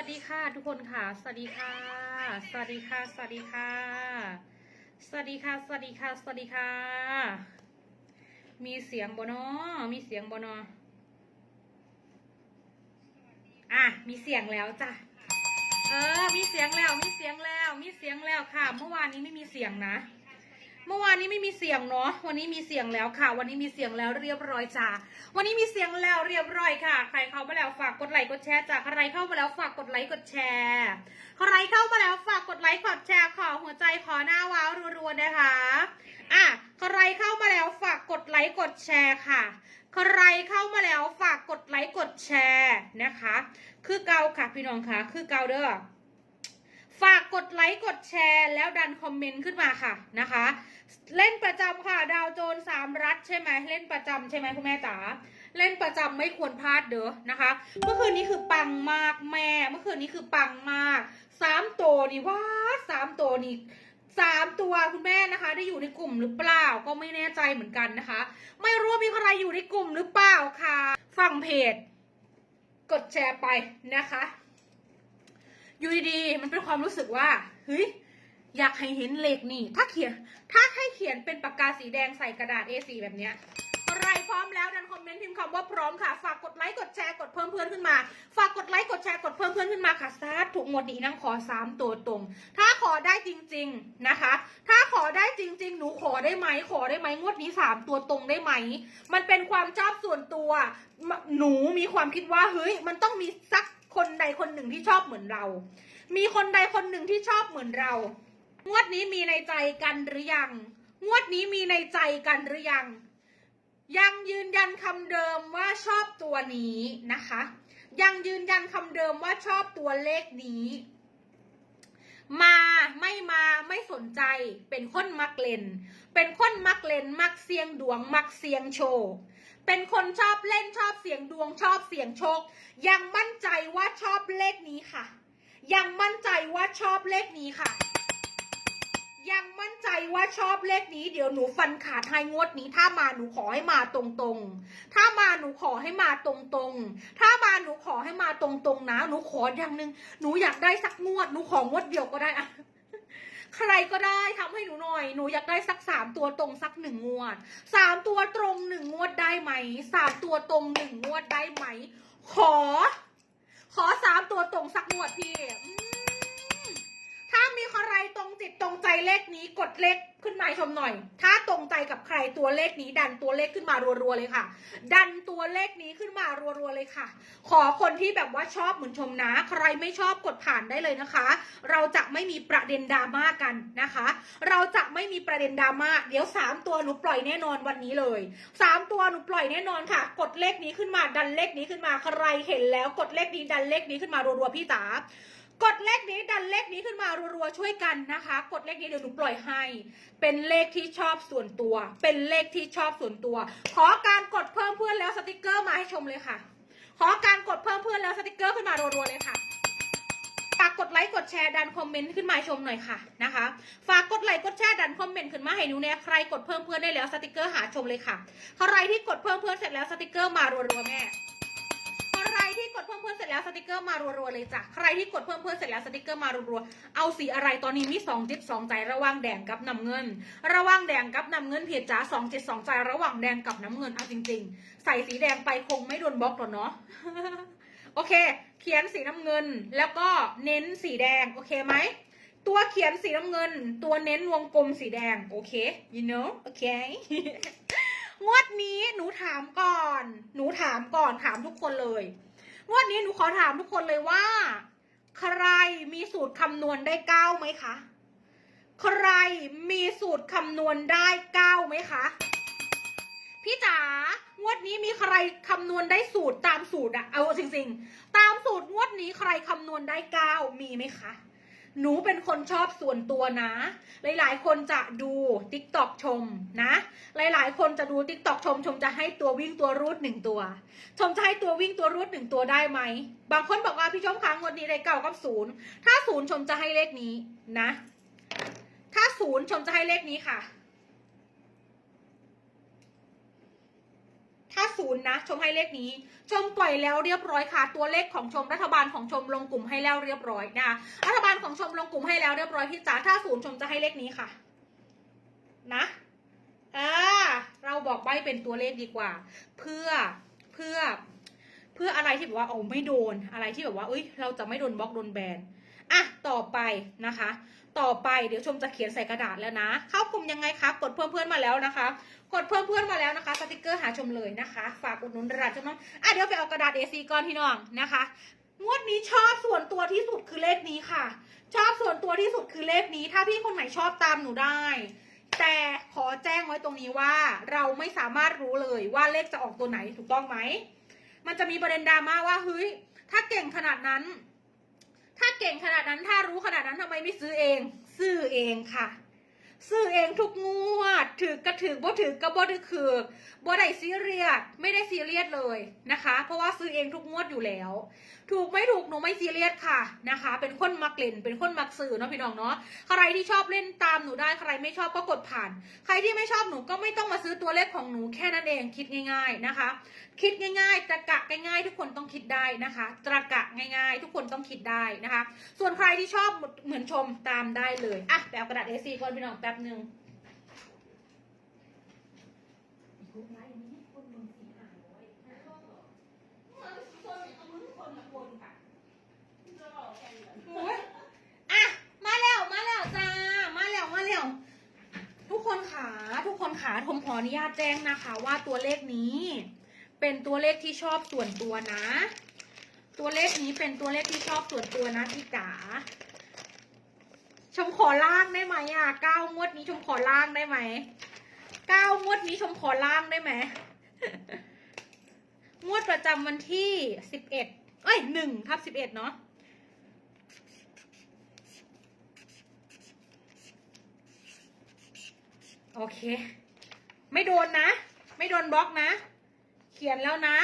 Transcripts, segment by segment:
ทุกคนค่ะ สวัสดีค่ะ สวัสดีค่ะ สวัสดีค่ะ สวัสดีค่ะ สวัสดีค่ะ สวัสดีค่ะ มีเสียงบนอมีเสียงบนออะ มีเสียงแล้วจ้ะ เออ มีเสียงแล้ว มีเสียงแล้ว มีเสียงแล้วค่ะ เมื่อวานนี้ไม่มีเสียงนะ เมื่อวานนี้ไม่มีเสียงเนาะ วันนี้มีเสียงแล้วค่ะ วันนี้มีเสียงแล้วเรียบร้อยจ้า วันนี้มีเสียงแล้วเรียบร้อยค่ะ ใครเข้ามาแล้วฝากกดไลค์กดแชร์จ้าใครเข้ามาแล้วฝากกดไลค์กดแชร์ใครเข้ามาแล้วฝากกดไลค์กดแชร์ขอหัวใจขอหน้าว้าวรัวๆนะคะอะใครเข้ามาแล้วฝากกดไลค์กดแชร์ค่ะ ใครเข้ามาแล้วฝากกดไลค์กดแชร์นะคะ คือเกาค่ะพี่น้องค่ะ คือเกาเด้อ ฝากกดไลค์กดแชร์แล้วดันคอมเมนต์ขึ้นมาค่ะนะคะ เล่นประจำค่ะดาวโจนสามรัฐใช่ไหมเล่นประจำใช่ไหมคุณแม่จ๋าเล่นประจำไม่ควรพลาดเด้อนะคะ เมื่อคืนนี้คือปังมากแม่ เมื่อคืนนี้คือปังมากสามตัวนี่ว้าสามตัวนี่สามตัวคุณแม่นะคะ ได้อยู่ในกลุ่มหรือเปล่าก็ไม่แน่ใจเหมือนกันนะคะ ไม่รู้ว่ามีใครอยู่ในกลุ่มหรือเปล่าค่ะ ฟังเพจ กดแชร์ไปนะคะ อยู่ดีๆมันเป็นความรู้สึกว่าเฮ้ยอยากให้เห็นเลขนี่ ถ้าเขียน ถ้าให้เขียนเป็นปากกาสีแดงใส่กระดาษ A4 แบบเนี้ยใครพร้อมแล้วดันคอมเมนต์พิมพ์คำว่าพร้อมค่ะ ฝากกดไลค์กดแชร์กดเพิ่มเพื่อนขึ้นมา ฝากกดไลค์กดแชร์กดเพิ่มเพื่อนขึ้นมาค่ะซาถูกหมดนี้นั่งขอสามตัวตรง ถ้าขอได้จริง ๆนะคะ ถ้าขอได้จริง ๆ หนูขอได้ไหมขอได้ไหมงวดนี้สามตัวตรงได้ไหม มันเป็นความชอบส่วนตัว หนูมีความคิดว่าเฮ้ยมันต้องมีสัก คนใดคนหนึ่งที่ชอบเหมือนเรา มีคนใดคนหนึ่งที่ชอบเหมือนเรา งวดนี้มีในใจกันหรือยัง งวดนี้มีในใจกันหรือยัง ยังยืนยันคำเดิมว่าชอบตัวนี้นะคะ ยังยืนยันคำเดิมว่าชอบตัวเลขนี้มาไม่มาไม่สนใจเป็นคนมักเล่น เป็นคนมักเล่น มักเสียงดวง มักเสียงโชค เป็นคนชอบเล่นชอบเสียงดวงชอบเสียงโชค ยังมั่นใจว่าชอบเลขนี้ค่ะ ยังมั่นใจว่าชอบเลขนี้ค่ะ ยังมั่นใจว่าชอบเลขนี้ เดี๋ยวหนูฟันขาดให้งวดนี้ ถ้ามาหนูขอให้มาตรงๆ ถ้ามาหนูขอให้มาตรงๆ ถ้ามาหนูขอให้มาตรงๆนะหนูขออย่างหนึ่งหนูอยากได้สักงวดหนูของวดเดียวก็ได้อะ ใครก็ได้ทำให้หนูหน่อย หนูอยากได้สักสามตัวตรงสักหนึ่งงวดสามตัวตรงหนึ่งงวดได้ไหมสามตัวตรงหนึ่งงวดได้ไหม ขอ ขอสามตัวตรงสักงวดพี่อืม มีใครตรงจิตตรงใจเลขนี้กดเลขขึ้นมาชมหน่อย ถ้าตรงใจกับใครตัวเลขนี้ดันตัวเลขขึ้นมารัวๆเลยค่ะ ดันตัวเลขนี้ขึ้นมารัวๆเลยค่ะ ขอคนที่แบบว่าชอบเหมือนชมนะ ใครไม่ชอบกดผ่านได้เลยนะคะ เราจะไม่มีประเด็นดราม่ากันนะคะ เราจะไม่มีประเด็นดราม่าเดี๋ยวสามตัวหนูปล่อยแน่นอนวันนี้เลยสามตัวหนูปล่อยแน่นอนค่ะ กดเลขนี้ขึ้นมาดันเลขนี้ขึ้นมาใครเห็นแล้วกดเลขนี้ดันเลขนี้ขึ้นมารัวๆพี่จ๋า กดเลขนี้ดันเลขนี้ขึ้นมารัวๆช่วยกันนะคะ กดเลขนี้เดี๋ยวหนูปล่อยให้ เป็นเลขที่ชอบส่วนตัว เป็นเลขที่ชอบส่วนตัว ขอการกดเพิ่มเพื่อนแล้วสติกเกอร์มาให้ชมเลยค่ะ ขอการกดเพิ่มเพื่อนแล้วสติกเกอร์ขึ้นมารัวๆเลยค่ะฝากกดไลค์กดแชร์ดันคอมเมนต์ขึ้นมาชมหน่อยค่ะนะคะฝากกดไลค์กดแชร์ดันคอมเมนต์ขึ้นมาให้หนูเนี่ยใครกดเพิ่มเพื่อนได้แล้วสติกเกอร์หาชมเลยค่ะใครที่กดเพิ่มเพื่อนเสร็จแล้วสติกเกอร์มารัวๆแม่ ที่กดเพิ่มเพื่อนเสร็จแล้วสติกเกอร์มารัวๆเลยจ้ะใครที่กดเพิ่มเพื่อนเสร็จแล้วสติกเกอร์มารัวๆเอาสีอะไรตอนนี้มีสองจิตสองใจระหว่างแดงกับน้ำเงิน ระหว่างแดงกับน้ำเงินเพียจ้าสองจิตสองใจระหว่างแดงกับน้ำเงินเอาจริง ๆ ใส่สีแดงไปคงไม่โดนบล็อกหรอกเนาะโอเค เขียนสีน้ำเงินแล้วก็เน้นสีแดงโอเคไหมตัวเขียนสีน้ำเงิน ตัวเน้นวงกลมสีแดงโอเค you know โอเคงวดนี้หนูถามก่อน หนูถามก่อนถามทุกคนเลย งวดนี้หนูขอถามทุกคนเลยว่า ใครมีสูตรคำนวณได้เก้าไหมคะ ใครมีสูตรคำนวณได้เก้าไหมคะ พี่จ๋างวดนี้มีใครคำนวณได้สูตรตามสูตรอะเอาจริงๆ ตามสูตรงวดนี้ใครคำนวณได้เก้ามีไหมคะ หนูเป็นคนชอบส่วนตัวนะ หลาย ๆ คนจะดู t ิ k t o k ชมนะ หลาย ๆ คนจะดู t ิ k t o k ชม ชมจะให้ตัววิ่งตัวรูดหนึ่งตัว ชมจะให้ตัววิ่งตัวรูดหนึ่งตัวได้ไหม บางคนบอกว่าพี่ชมค้างวันนี้เลขเก้ากับศูนย์ถ้าศูนย์ชมจะให้เลขนี้นะ ถ้าศูนย์ชมจะให้เลขนี้ค่ะ ถ้าศูนย์นะ ชมให้เลขนี้ ชมปล่อยแล้วเรียบร้อยค่ะ ตัวเลขของชมรัฐบาลของชมลงกลุ่มให้แล้วเรียบร้อยนะคะรัฐบาลของชมลงกลุ่มให้แล้วเรียบร้อยพี่จ๋าถ้าศูนย์ชมจะให้เลขนี้ค่ะ นะอ่าเราบอกใบเป็นตัวเลขดีกว่า เพื่อเพื่อ เพื่ออะไรที่แบบว่าโอ้ไม่โดนอะไรที่แบบว่าเอ้ย เราจะไม่โดนบล็อกโดนแบน อะต่อไปนะคะ ต่อไปเดี๋ยวชมจะเขียนใส่กระดาษแล้วนะ เข้ากลุ่มยังไงคะกดเพิ่มเพื่อนมาแล้วนะคะ กดเพิ่มเพื่อนมาแล้วนะคะสติกเกอร์หาชมเลยนะคะ ฝากอุดหนุนร้านชมน้องอะเดี๋ยวไปเอากระดาษ A4 ก่อนพี่น้องนะคะงวดนี้ชอบส่วนตัวที่สุดคือเลขนี้ค่ะ ชอบส่วนตัวที่สุดคือเลขนี้ ถ้าพี่คนไหนชอบตามหนูได้ แต่ขอแจ้งไว้ตรงนี้ว่า เราไม่สามารถรู้เลยว่าเลขจะออกตัวไหนถูกต้องไหม มันจะมีประเด็นดราม่าว่าเฮ้ยถ้าเก่งขนาดนั้น ถ้าเก่งขนาดนั้นถ้ารู้ขนาดนั้นทำไมไม่ซื้อเอง ซื้อเองค่ะ ซื้อเองทุกงวดถือกระถือบ่ถือกระบ่ถือคือบ่ได้ซีเรียสไม่ได้ซีเรียสเลยนะคะ เพราะว่าซื้อเองทุกงวดอยู่แล้ว ถูกไม่ถูกหนูไม่ซีเรียสค่ะนะคะ เป็นคนมักเล่นเป็นคนมักสื่อเนาะพี่น้องเนาะใครที่ชอบเล่นตามหนูได้ใครไม่ชอบก็กดผ่าน ใครที่ไม่ชอบหนูก็ไม่ต้องมา ซื้อตัวเลขของหนูแค่นั้นเองคิดง่าย ๆนะคะ คิดง่าย ๆตรกะง่าย ๆ ทุกคนต้องคิดได้นะคะตรกะง่าย ๆ ทุกคนต้องคิดได้นะคะ ส่วนใครที่ชอบเหมือนชมตามได้เลยอะแปลกระดาษ A4 ก่อนพี่น้องแป๊บหนึ่งโอ้ยอะ มาแล้ว มาแล้วจ้า มาแล้ว มาแล้ว ทุกคนขา ทุกคนขาผมขออนุญาตแจ้งนะคะว่าตัวเลขนี้ เป็นตัวเลขที่ชอบส่วนตัวนะ ตัวเลขนี้เป็นตัวเลขที่ชอบส่วนตัวนะพี่จ๋าชมขอล่างได้ไหมอะเก้างวดนี้ชมขอล่างได้ไหมเก้างวดนี้ชมขอล่างได้ไหมงวดประจำวันที่สิบเอ็ดเอ้ยหนึ่งทับสิบเอ็ดเนาะโอเค ไม่โดนนะ ไม่โดนบล็อกนะ เขียนแล้วนะ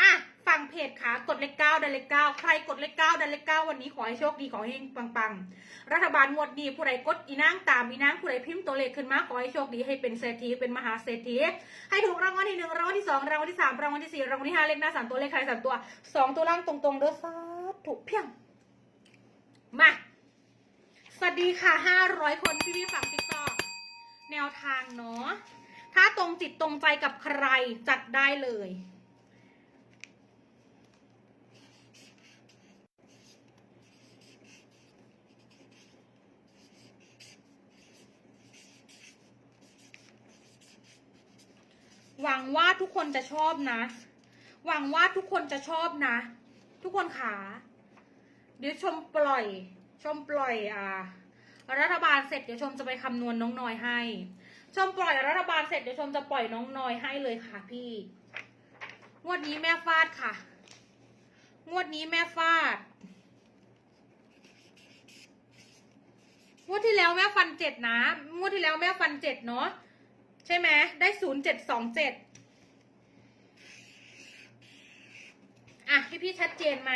อะฝั่งเพจขากดเลขเก้าดันเลขเก้าใครกดเลขเก้าดันเลขเก้าวันนี้ขอให้โชคดีขอให้เฮงปังๆ รัฐบาลงวดดีผู้ใดกดอีนางตามอีนางผู้ใดพิมพ์ตัวเลขขึ้นมาขอให้โชคดีให้เป็นเศรษฐีเป็นมหาเศรษฐีให้ถูกรางวัลที่หนึ่งรางวัลที่สองรางวัลที่สามรางวัลที่สี่รางวัลที่ห้าเลขหน้าสามตัวเลขท้ายสามตัวสองตัวล่างตรงๆเด้อสาถูกเพียงมาสวัสดีค่ะห้าร้อยคนที่พี่ฝั่งติ๊กต็อกแนวทางเนาะ ถ้าตรงจิตตรงใจกับใครจัดได้เลย หวังว่าทุกคนจะชอบนะ หวังว่าทุกคนจะชอบนะ ทุกคนขา เดี๋ยวชมปล่อย ชมปล่อยอ่ารัฐบาลเสร็จเดี๋ยวชมจะไปคำนวณน้องนอยให้ ชมปล่อยรัฐบาลเสร็จเดี๋ยวชมจะปล่อยน้องนอยให้เลยค่ะพี่ งวดนี้แม่ฟาดค่ะ งวดนี้แม่ฟาด งวดที่แล้วแม่ฟันเจ็ดนะ งวดที่แล้วแม่ฟันเจ็ดเนาะ ใช่ไหมได้ศูนย์เจ็ดสองเจ็ดอะพี่พี่ชัดเจนไหม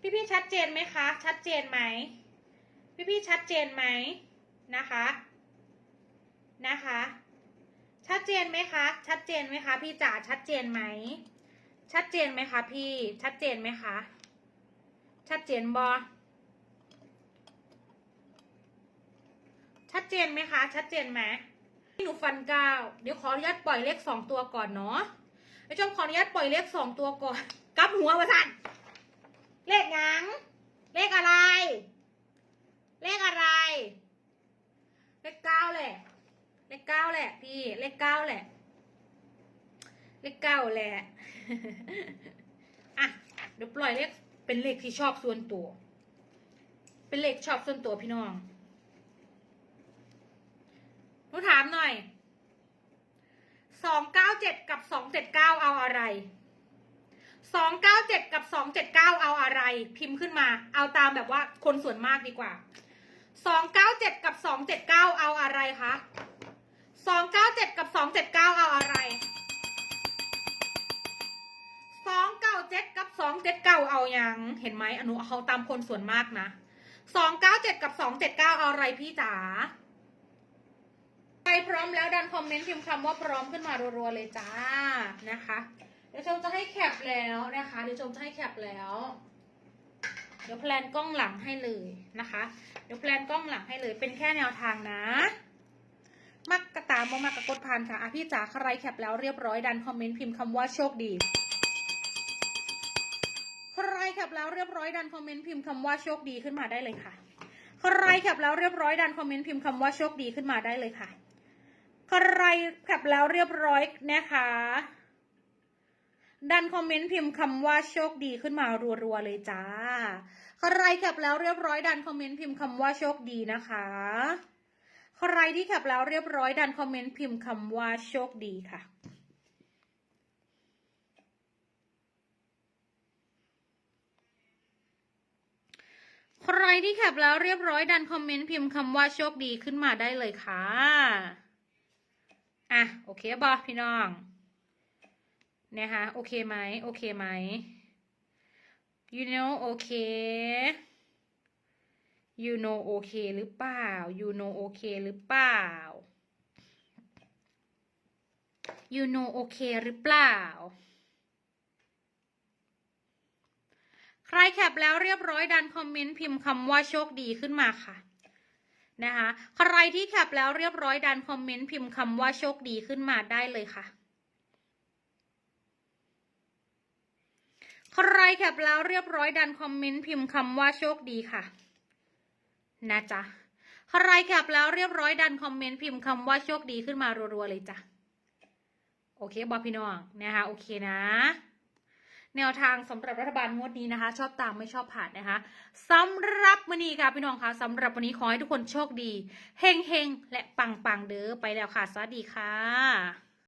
พี่พี่ชัดเจนไหมคะ ชัดเจนไหม พี่พี่ชัดเจนไหมนะคะ นะคะ ชัดเจนไหมคะ ชัดเจนไหมคะ พี่จ๋าชัดเจนไหม ชัดเจนไหมคะ พี่ ชัดเจนไหมคะ ชัดเจนบอชัดเจนไหมคะ ชัดเจนไหมหนูฟันเก้าเดี๋ยวขออนุญาตปล่อยเลขสองตัวก่อนเนาะไอ้ชมขออนุญาตปล่อยเลขสองตัวก่อนกับหัวมาสั่นเลขหยัง เลขอะไร เลขอะไร เลขเก้าแหละ เลขเก้าแหละพี่ เลขเก้าแหละ เลขเก้าแหละ อะ เดี๋ยวปล่อยเลขเป็นเลขที่ชอบส่วนตัว เป็นเลขชอบส่วนตัวพี่น้องหนูถามหน่อย สองเก้าเจ็ดกับสองเจ็ดเก้าเอาอะไร สองเก้าเจ็ดกับสองเจ็ดเก้าเอาอะไร พิมพ์ขึ้นมา เอาตามแบบว่าคนส่วนมากดีกว่าสองเก้าเจ็ดกับสองเจ็ดเก้าเอาอะไรคะสองเก้าเจ็ดกับ สองเจ็ดเก้าเอาอะไรสองเก้าเจ็ดกับสองเจ็ดเก้าเอายังเห็นไหมอนุเอาตามคนส่วนมากนะสองเก้าเจ็ดกับสองเจ็ดเก้าเอาอะไรพี่จ๋าไปพร้อมแล้วดันนคอมเมนต์พิมพ์คำว่าพร้อมขึ้นมารัวๆเลยจ้านะคะเดี๋ยวชมจะให้แคปแล้วนะคะเดี๋ยวชมจะให้แคปแล้ว เดี๋ยวแพลนกล้องหลังให้เลยนะคะ เดี๋ยวแพลนกล้องหลังให้เลยเป็นแค่แนวทางนะ มักกระตามมักกระกดผ่านค่ะอะพี่จ๋าใครแคปแล้วเรียบร้อยดันคอมเมนต์พิมพ์คำว่าโชคดี ใครแคปแล้วเรียบร้อยดันคอมเมนต์พิมพ์คำว่าโชคดีขึ้นมาได้เลยค่ะ ใครแคปแล้วเรียบร้อยดันคอมเมนต์พิมพ์คำว่าโชคดีขึ้นมาได้เลยค่ะ ใครแคปแล้วเรียบร้อยนะคะ ดันคอมเมนต์พิมพ์คำว่าโชคดีขึ้นมารัวๆเลยจ้า ใครแคปแล้วเรียบร้อยดันคอมเมนต์พิมพ์คำว่าโชคดีนะคะ ใครที่แคปแล้วเรียบร้อยดันคอมเมนต์พิมพ์คำว่าโชคดีค่ะใครที่แคปแล้วเรียบร้อยดันคอมเมนต์พิมพ์คำว่าโชคดีขึ้นมาได้เลยค่ะ อะ โอเคบอพี่น้องนะคะโอเคไหมโอเคไหม you know โอเค you know โอเคหรือเปล่า you know โอเคหรือเปล่า you know โอเคหรือเปล่า ใครแคปแล้วเรียบร้อยดันคอมเมนต์พิมพ์คำว่าโชคดีขึ้นมาค่ะนะคะใครที่แคปแล้วเรียบร้อยดันคอมเมนต์พิมพ์คำว่าโชคดีขึ้นมาได้เลยค่ะ ใครแคปแล้วเรียบร้อยดันคอมเมนต์พิมพ์คำว่าโชคดีค่ะ นะจ๊ะ ใครแคปแล้วเรียบร้อยดันคอมเมนต์พิมพ์คำว่าโชคดีขึ้นมารัวๆเลยจ้ะ โอเคบอพี่น้องนะคะโอเคนะ แนวทางสำหรับรัฐบาลงวดนี้นะคะ ชอบตามไม่ชอบผ่านนะคะสำหรับวันนี้ค่ะพี่น้องคะสำหรับวันนี้ขอให้ทุกคนโชคดีเฮงเฮงและปังปังเด้อไปแล้วค่ะ สวัสดีค่ะ